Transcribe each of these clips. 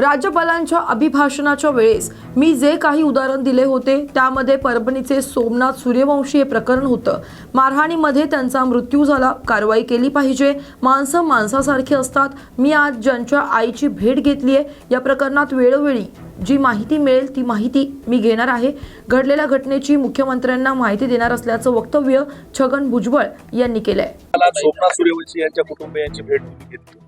राज्यपालांच्या अभिभाषणाच्या वेळेस मी जे काही उदाहरण दिले होते त्यामध्ये परभणीचे सोमनाथ सूर्यवंशी हे प्रकरण होतं. मारहाणीमध्ये त्यांचा मृत्यू झाला कारवाई केली पाहिजे. माणसं माणसासारखी असतात. मी आज ज्यांच्या आईची भेट घेतली आहे या प्रकरणात वेळोवेळी जी माहिती मिळेल ती माहिती मी घेणार आहे. घडलेल्या घटनेची मुख्यमंत्र्यांना माहिती देणार असल्याचं वक्तव्य छगन भुजबळ यांनी केलंय. मला सोमनाथ सूर्यवंशी यांच्या कुटुंबियांची भेट घेतली.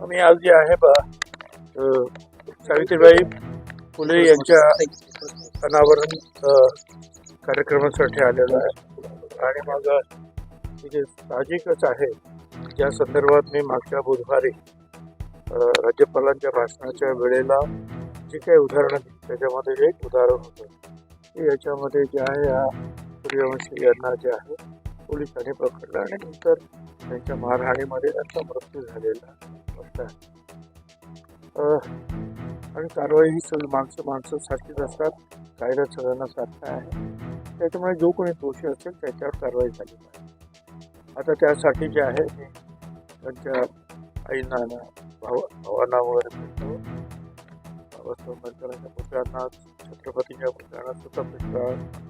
आम्ही आज जे आहे सावित्रीबाई फुले यांच्या अनावरण कार्यक्रमासाठी आलेलो आहे. आणि मग तिथे साहजिकच आहे ज्या संदर्भात मी मागच्या बुधवारी राज्यपालांच्या भाषणाच्या वेळेला जी काही उदाहरणं दिली त्याच्यामध्ये एक उदाहरण होतं. की याच्यामध्ये जे आहे या सूर्यवंशी यांना जे आहे पोलिसांनी पकडलं आणि नंतर त्यांच्या मारहाणीमध्ये त्यांचा मृत्यू झालेला आहे. आणि कारवाई ही सगळी माणसं माणसं सारखीच असतात. कायदा सगळ्यांना सारखा आहे. त्याच्यामुळे जो कोणी दोषी असेल त्याच्यावर कारवाई झाली पाहिजे. आता त्यासाठी जे आहे मी त्यांच्या आईना ना, भाव भावांना वगैरे भेटतो. बाबासाहेब आंबेडकरांच्या पुतळ्यांना छत्रपतीच्या पुतळ्यांना सुद्धा भेटतात.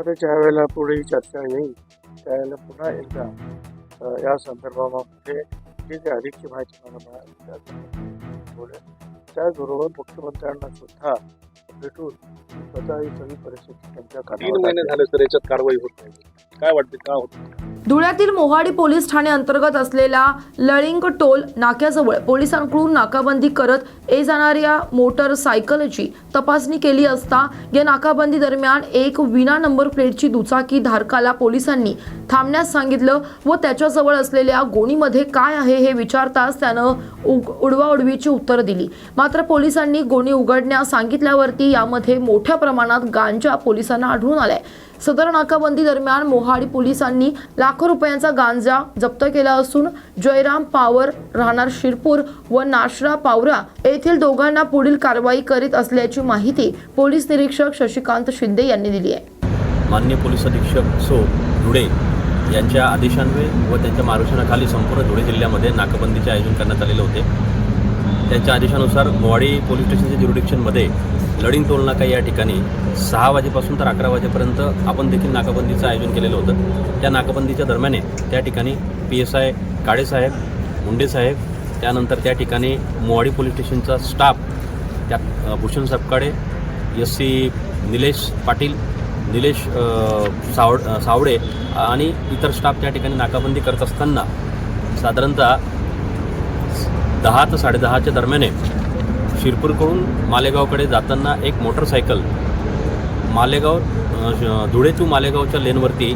आता ज्या वेळेला पुढे ही चर्चा येईल त्यावेळेला पुन्हा एकदा या संदर्भामध्ये जी काही अधिकची माहिती मला मिळाली बोलेन त्याचबरोबर मुख्यमंत्र्यांना सुद्धा भेटून स्वतः ही सगळी परिस्थिती त्यांच्या तीन महिने. झाले तर याच्यात कारवाई होत नाही काय वाटते का होत नाही? धुळ्यातील मोहाडी पोलीस ठाणे अंतर्गत असलेला लळिंग टोल नाक्याजवळ पोलिसांकडून नाकाबंदी करत ए जाणाऱ्या मोटरसायकलची तपासणी केली असता या नाकाबंदी दरम्यान एक विना नंबर प्लेटची दुचाकी धारकाला पोलिसांनी थांबण्यास सांगितलं व त्याच्याजवळ असलेल्या गोणीमध्ये काय आहे हे विचारताच त्यानं उग उडवाउडवीची उत्तर दिली. मात्र पोलिसांनी गोणी उघडण्यास सांगितल्यावरती यामध्ये मोठ्या प्रमाणात गांजा पोलिसांना आढळून आलाय. सदर नाकाबंदी दरम्यान मोहाडी पोलिसांनी लाखो रुपयांचा गांजा जप्त केला असून जयराम पावर राहणार शिरपूर व नाशरा पावरा येथील दोघांना पुढील कारवाई करीत असल्याची माहिती पोलीस निरीक्षक शशिकांत शिंदे यांनी दिली आहे. माननीय पोलीस अधीक्षक सो धुळे यांच्या आदेशान्वये व त्यांच्या मार्गदर्शनाखाली संपूर्ण धुळे जिल्ह्यामध्ये नाकाबंदीचे आयोजन करण्यात आलेले होते. त्यांच्या आदेशानुसार मोवाडी पोलीस स्टेशनच्या ज्युरिडिक्शनमध्ये लडिंग टोल नाका या ठिकाणी सहा वाजेपासून तर अकरा वाजेपर्यंत आपण देखील नाकाबंदीचं आयोजन केलेलं होतं. त्या नाकाबंदीच्या दरम्यान त्या ठिकाणी पी एस आय काळेसाहेब मुंडेसाहेब त्यानंतर त्या ठिकाणी मोवाडी पोलीस स्टेशनचा स्टाफ त्या भूषण सपकाळे एस सी निलेश पाटील निलेश सावड सावडे आणि इतर स्टाफ त्या ठिकाणी नाकाबंदी करत असताना साधारणतः दहा ते साडेदहाच्या दरम्याने शिरपूरकडून मालेगावकडे जाताना एक मोटरसायकल मालेगाव श- धुळे टू मालेगावच्या लेनवरती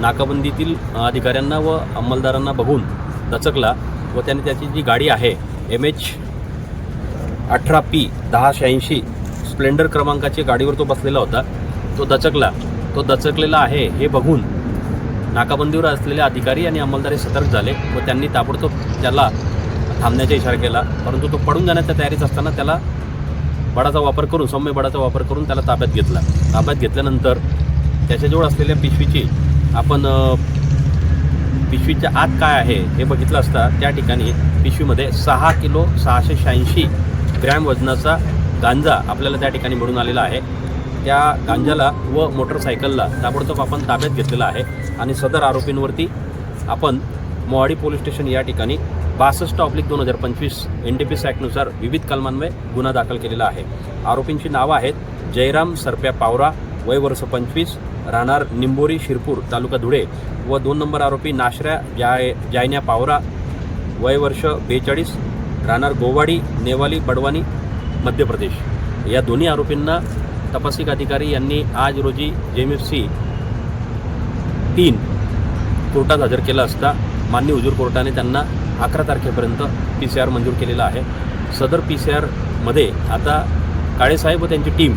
नाकाबंदीतील अधिकाऱ्यांना व अंमलदारांना बघून दचकला व त्याने त्याची जी गाडी आहे एम एच अठरा पी दहा शहाऐंशी स्प्लेंडर क्रमांकाची गाडीवर तो बसलेला होता. तो दचकला. तो दचकलेला आहे हे बघून नाकाबंदीवर असलेले अधिकारी आणि अंमलदारी सतर्क झाले व त्यांनी ताबडतोब त्याला थांबण्याचा इशारा केला. परंतु तो पडून जाण्याच्या तयारीत असताना त्याला बडाचा वापर करून सौम्य बडाचा वापर करून त्याला ताब्यात घेतला. ताब्यात घेतल्यानंतर त्याच्याजवळ असलेल्या पिशवीची आपण पिशवीच्या आत काय आहे हे बघितलं असता त्या ठिकाणी पिशवीमध्ये सहा किलो सहाशे शहाऐंशी ग्रॅम वजनाचा गांजा आपल्याला त्या ठिकाणी मिळून आलेला आहे. त्या गांजाला व मोटरसायकलला ताबडतोब आपण ताब्यात घेतलेला आहे. आणि सदर आरोपींवरती आपण मोहाडी पोलीस स्टेशन या ठिकाणी बासष्ट ऑब्लिक दोन हजार पंचवीस एन डी पी ॲक्टनुसार विविध कलमांमुळे गुन्हा दाखल केलेला आहे. आरोपींची नावं आहेत जयराम सरप्या पावरा वय वर्ष पंचवीस राहणार निंबोरी शिरपूर तालुका धुळे व दोन नंबर आरोपी नाशऱ्या जाय जायन्या पावरा वय वर्ष बेचाळीस राहणार गोवाडी नेवाली बडवानी मध्य प्रदेश. या दोन्ही आरोपींना तपासिक अधिकारी यांनी आज रोजी जे एम एफ सी तीन कोर्टात हजर केला असता मान्य हुजूर कोर्टाने त्यांना अकरा तारखेपर्यंत पी सी आर मंजूर केलेला आहे. सदर पी सी आरमध्ये आता काळेसाहेब व त्यांची टीम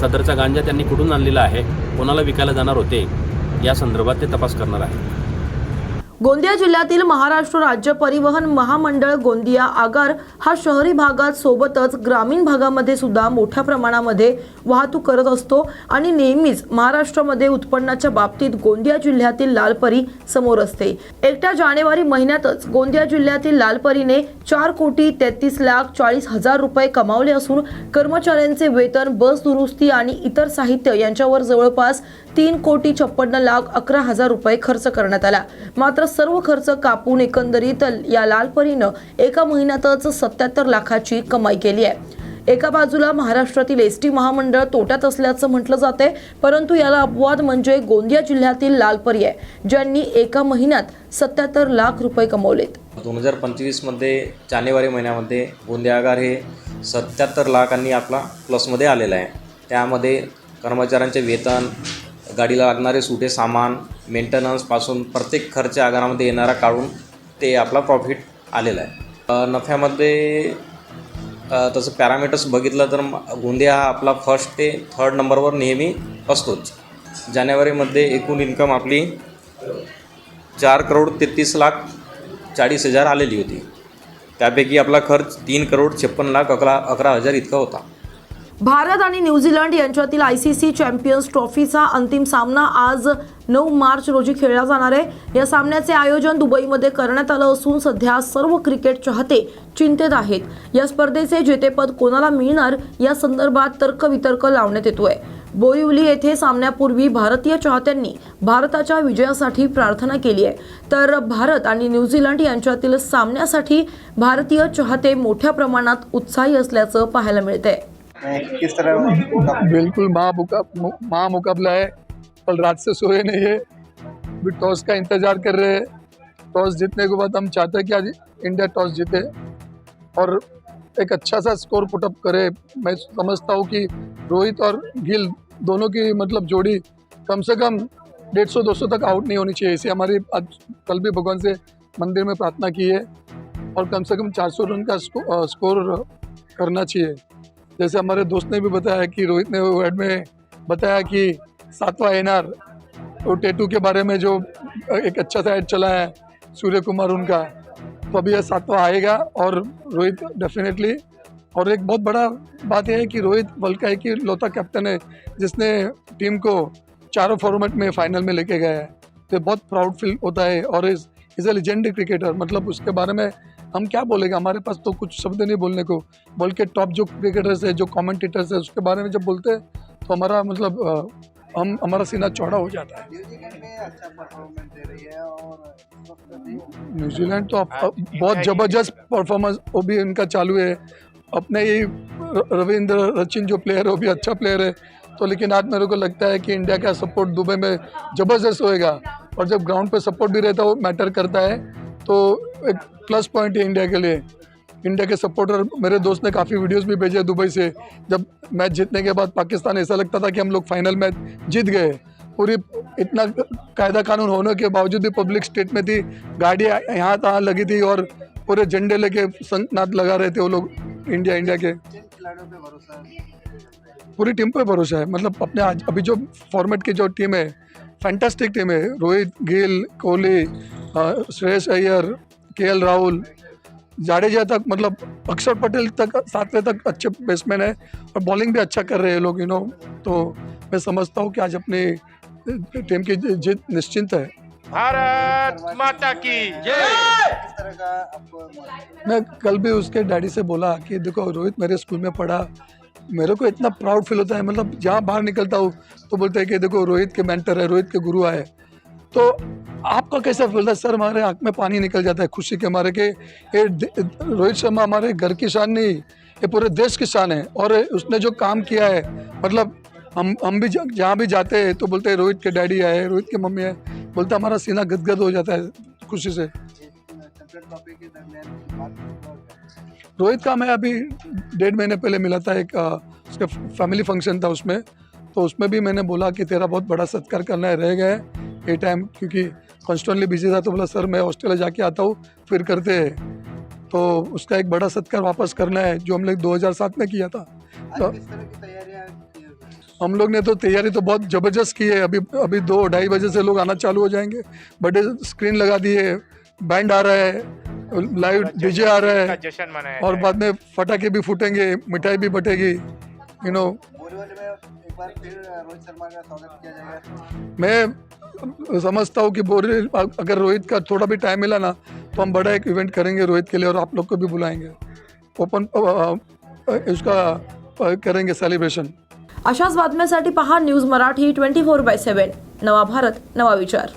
सदरचा गांजा त्यांनी कुठून आणलेला आहे कोणाला विकायला जाणार होते या संदर्भात ते तपास करणार आहे गोंदिया जिल्ह्यातील महाराष्ट्र राज्य परिवहन महामंडळ गोंदिया आगार हा शहरी भागात सोबतच ग्रामीण भागामध्ये सुद्धा मोठ्या प्रमाणामध्ये वाहतूक करत असतो आणि नेहमीच महाराष्ट्रामध्ये उत्पन्नाच्या बाबतीत गोंदिया जिल्ह्यातील लालपरी समोर असते. एकट्या जानेवारी महिन्यातच गोंदिया जिल्ह्यातील लालपरीने चार कोटी तेहतीस लाख चाळीस हजार रुपये कमावले असून कर्मचाऱ्यांचे वेतन बस दुरुस्ती आणि इतर साहित्य यांच्यावर जवळपास तीन कोटी छप्पन्न लाख अकरा हजार रुपये खर्च करण्यात आला. मात्र सर्व खर्च कापून एकंदरीत या लाल परीनं एका महिन्यातच सत्याहत्तर लाखाची कमाई केली आहे. एका बाजूला महाराष्ट्रातील एस टी महामंडळ तोट्यात असल्याचं म्हटलं जाते परंतु याला अपवाद म्हणजे गोंदिया जिल्ह्यातील लालपरी आहे ज्यांनी एका महिन्यात सत्याहत्तर लाख रुपये कमवलेत. दोन हजार पंचवीसमध्ये जानेवारी महिन्यामध्ये गोंदियागार हे सत्याहत्तर लाखांनी आपला प्लसमध्ये आलेला आहे. त्यामध्ये कर्मचाऱ्यांचे वेतन गाडीला लागणारे सुटे सामान मेंटेनन्सपासून प्रत्येक खर्च आगारामध्ये येणारा काढून ते आपला प्रॉफिट आलेला आहे. नफ्यामध्ये तसं पॅरामीटर्स बघितलं तर गोंदिया हा आपला फर्स्ट ते थर्ड नंबरवर नेहमी असतोच. जानेवारीमध्ये एकूण इन्कम आपली चार करोड तेहतीस लाख चाळीस हजार आलेली होती. त्यापैकी आपला खर्च तीन करोड छप्पन लाख अकरा अकरा हजार इतका होता. भारत आणि न्यूझीलंड यांच्यातील आय सी सी चॅम्पियन्स ट्रॉफीचा अंतिम सामना आज नऊ मार्च रोजी खेळला जाणार आहे. या सामन्याचे आयोजन दुबईमध्ये करण्यात आलं असून सध्या सर्व क्रिकेट चाहते चिंतेत आहेत. या स्पर्धेचे जेतेपद कोणाला मिळणार या संदर्भात तर्कवितर्क लावण्यात येतोय. बोरिवली येथे सामन्यापूर्वी भारतीय चाहत्यांनी भारताच्या विजयासाठी प्रार्थना केली आहे. तर भारत आणि न्यूझीलंड यांच्यातील सामन्यासाठी भारतीय चाहते मोठ्या प्रमाणात उत्साही असल्याचं पाहायला मिळतंय. किस तरह बिल्कुल महा महा मुकाबला है। कल रात से सोए नहीं है। अभी टॉस का इंतज़ार कर रहे हैं। टॉस जीतने के बाद हम चाहते हैं कि आज इंडिया टॉस जीते और एक अच्छा सा स्कोर पुटअप करे। मैं समझता हूँ कि रोहित और गिल दोनों की मतलब जोड़ी कम से कम डेढ़ सौ दो सौ तक आउट नहीं होनी चाहिए। इसे हमारी आज कल भी भगवान से मंदिर में प्रार्थना की है और कम से कम चार सौ रन का स्को, अ, स्कोर करना चाहिए। जैसे हमारे दोस्त ने भी बताया कि रोहित ने वर्ड में बताया कि सातवां एन आर वो टेटू के बारे में जो एक अच्छा सा एड चला है सूर्य कुमार उनका तो अभी यह सातवां आएगा और रोहित डेफिनेटली और एक बहुत बड़ा बात यह है कि रोहित वर्ल्ड का एक ही लौता कैप्टन है, जिसने टीम को चारों फॉर्मेट में फाइनल में लेके गया है। तो बहुत प्राउड फील होता है और is is a legendary cricketer मतलब उसके बारे में हम क्या बोलेंगे? हमारे पास तो कुछ शब्द नहीं बोलने को। बोल के टॉप जो क्रिकेटर्स है जो कमेंटेटर्स है उसके बारे में जब बोलते हैं तो हमारा मतलब हम हमारा सीना चौड़ा हो जाता है। न्यूजीलैंड में अच्छा परफॉर्मेंस दे रही है और इस वक्त भी न्यूजीलैंड तो बहुत ज़बरदस्त परफॉर्मेंस वो भी इनका चालू है। अपने ही रविंद्र रचिन जो प्लेयर है वो भी अच्छा प्लेयर है। तो लेकिन आज मेरे को लगता है कि इंडिया का सपोर्ट दुबई में ज़बरदस्त होएगा। और जब ग्राउंड पे सपोर्ट भी रहता है वो मैटर करता है। तो एक प्लस पॉइंट है इंडिया के लिए। इंडिया के सपोर्टर मेरे दोस्त ने काफ़ी वीडियोस भी भेजे दुबई से। जब मैच जीतने के बाद पाकिस्तान ऐसा लगता था कि हम लोग फाइनल मैच जीत गए। पूरी इतना कायदा कानून होने के बावजूद भी पब्लिक स्टेट में थी गाड़ियाँ यहाँ तहाँ लगी थी और पूरे झंडे लेके संकनाद लगा रहे थे वो लोग इंडिया इंडिया के। खिलाड़ियों पे भरोसा है? पूरी टीम पे भरोसा है। मतलब अपने आज अभी जो फॉर्मेट की जो टीम है फैंटास्टिक टीम है। रोहित गिल कोहली श्रेयस अय्यर के राहुल जाडेजा तक मतलब अक्षर पटेल तक सातवें तक अच्छे बैट्समैन है और बॉलिंग भी अच्छा कर रहे हैं लोग यू नो तो मैं समझता हूँ कि आज अपनी टीम की जीत निश्चिंत है। भारत माता की जय। तरह का आपको मैं कल भी उसके डैडी से बोला कि देखो रोहित मेरे स्कूल में पढ़ा। मेरे को इतना प्राउड फील होता है मतलब जहाँ बाहर निकलता हूँ तो बोलते हैं कि देखो रोहित के मेंटर है, रोहित के गुरु आए। तो आपका कैसा फील था सर हमारे आँख में पानी निकल जाता है खुशी के मारे के ये रोहित शर्मा हमारे घर की शान नहीं, ये पूरे देश की शान है। और उसने जो काम किया है मतलब हम हम भी जहाँ भी जाते हैं तो बोलते हैं रोहित के डैडी आए, रोहित की मम्मी है बोलते हमारा सीना गदगद हो जाता है खुशी से। के दरमियान रोहित का मैं अभी डेढ़ महीने पहले मिला था एक उसका फैमिली फ़ंक्शन था उसमें। तो उसमें भी मैंने बोला कि तेरा बहुत बड़ा सत्कार करना है रह गए ये टाइम क्योंकि कॉन्स्टेंटली बिज़ी था तो बोला सर मैं ऑस्ट्रेलिया जाके आता हूँ फिर करते हैं। तो उसका एक बड़ा सत्कार वापस करना है जो हम लोग 2007 में किया था। तो-? हम लोग ने तो तैयारी तो बहुत ज़बरदस्त की है। अभी अभी दो ढाई बजे से लोग आना चालू हो जाएँगे। बड़े स्क्रीन लगा दिए बैंड आ रहा है लाइव डीजे आ रहा है जश्न मनाया और। बाद में पटाखे भी फूटेंगे मिठाई भी बटेगी यू नो बोरीवली में एक बार फिर रोहित शर्मा का स्वागत किया जाएगा। मैं समझता हूँ कि बोरे अगर रोहित का थोड़ा भी टाइम मिला ना तो हम बड़ा एक इवेंट करेंगे रोहित के लिए और आप लोग को भी बुलाएंगे। ओपन इसका करेंगे सेलिब्रेशन अशाच बातम्यांसाठी पहा news Marathi twenty four by seven. नवा भारत नवा विचार.